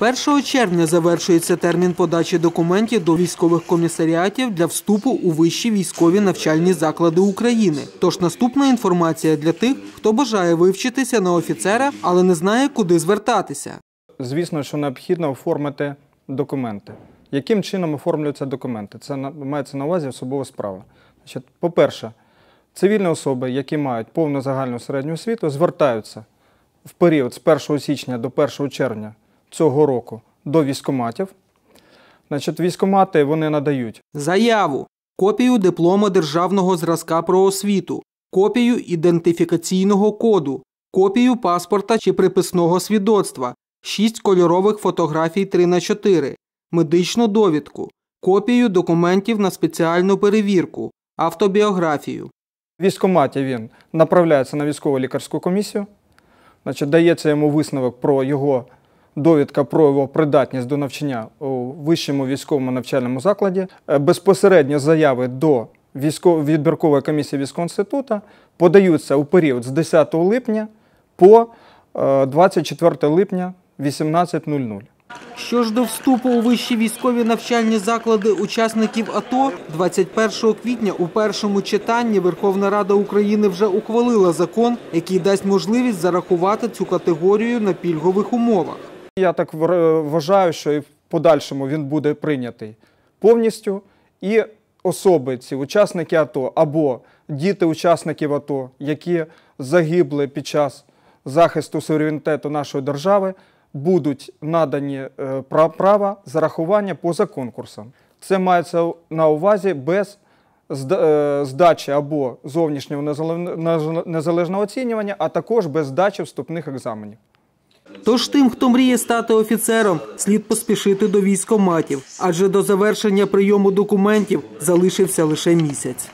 1 червня завершується термін подачі документів до військових комісаріатів для вступу у вищі військові навчальні заклади України. Тож наступна інформація для тих, хто бажає вивчитися на офіцера, але не знає, куди звертатися. Звісно, що необхідно оформити документи. Яким чином оформлюються документи? Це мається на увазі особова справа. По-перше, цивільні особи, які мають повну загальну середню освіту, звертаються в період з 1 січня до 1 червня цього року до військоматів. Значить, військомати вони надають Заяву, копію диплома державного зразка про освіту, копію ідентифікаційного коду, копію паспорта чи приписного свідоцтва, 6 кольорових фотографій 3 на 4 медичну довідку, копію документів на спеціальну перевірку, автобіографію. В військкоматі він направляється на військово лікарську комісію, значить, дається йому висновок про його довідка про його придатність до навчання у вищому військовому навчальному закладі. Е, Безпосередньо заяви до відбіркової комісії військового подаються у період з 10 липня по е, 24 липня 18.00. Що ж до вступу у вищі військові навчальні заклади учасників АТО, 21 квітня у першому читанні Верховна Рада України вже ухвалила закон, який дасть можливість зарахувати цю категорію на пільгових умовах. Я так вважаю, що і в подальшому він буде прийнятий повністю. І особи, ці учасники АТО або діти учасників АТО, які загибли під час захисту суверенітету нашої держави, будуть надані е, права зарахування поза конкурсом. Це мається на увазі без е, здачі або зовнішнього незалежного оцінювання, а також без здачі вступних екзаменів. Тож тим, хто мріє стати офіцером, слід поспішити до військоматів, адже до завершення прийому документів залишився лише місяць.